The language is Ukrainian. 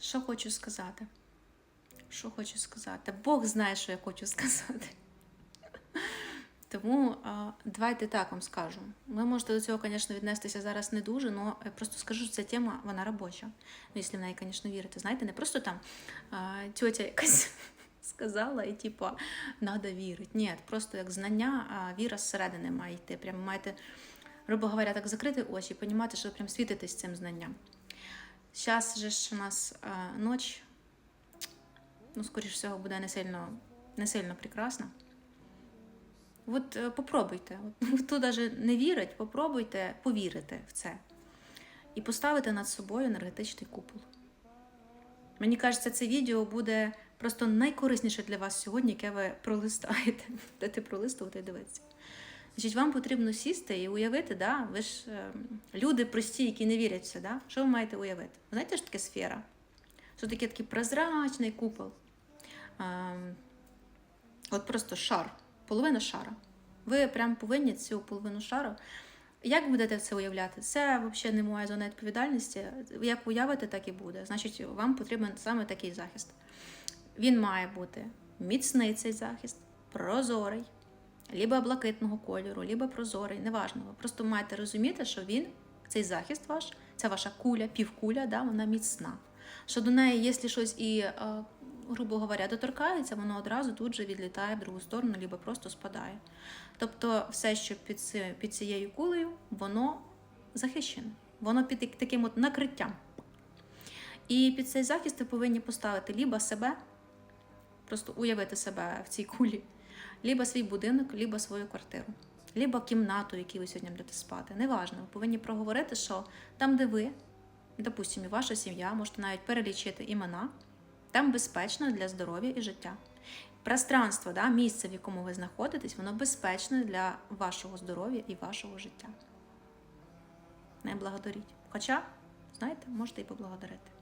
Що хочу сказати? Що хочу сказати? Бог знає, що я хочу сказати. Тому давайте так вам скажу. Ви можете до цього, звісно, віднестися зараз не дуже, але просто скажу, що ця тема вона робоча. Ну, якщо в неї, звісно, вірите. Знаєте, не просто там тьотя якась сказала, і типу, треба вірити. Ні, просто як знання, а віра зсередини має йти. Прямо маєте, грубо говоря, так закрити очі, і розуміти, що ви прям світитесь цим знанням. Зараз же ж у нас а, ніч, ну, скоріш всього, буде не сильно, не сильно прекрасна. От е, попробуйте. Хто навіть не вірить, попробуйте повірити в це. І поставити над собою енергетичний купол. Мені кажеться, це відео буде просто найкорисніше для вас сьогодні, яке ви пролистаєте. Будете пролистувати і дивитися. Значить, вам потрібно сісти і уявити, да? ви ж е, люди прості, які не вірять в це, да? що ви маєте уявити? Знаєте, що таке сфера? Що таке такий прозрачний купол? Ем, от просто шар, половина шара. Ви прям повинні цю половину шару. Як будете це уявляти? Це взагалі не моя зона відповідальності. Як уявите, так і буде. Значить, вам потрібен саме такий захист. Він має бути міцний цей захист, прозорий, либо блакитного кольору, либо прозорий, неважно. Ви просто маєте розуміти, що він, цей захист ваш, ця ваша куля, півкуля, да, вона міцна. Що до неї, якщо щось і, е, грубо говоря, доторкається, воно одразу тут же відлітає в другу сторону, либо просто спадає. Тобто, все, що під, під цією кулею, воно захищене, воно під таким от накриттям. І під цей захист ви повинні поставити либо себе, просто уявити себе в цій кулі, либо свій будинок, либо свою квартиру, либо кімнату, в якій ви сьогодні будете спати. Неважно, ви повинні проговорити, що там, де ви, допустимо, і ваша сім'я, можете навіть перелічити імена, там безпечно для здоров'я і життя. Пространство, да, місце, в якому ви знаходитесь, воно безпечне для вашого здоров'я і вашого життя. Не благодаріть. Хоча, знаєте, можете і поблагодарити.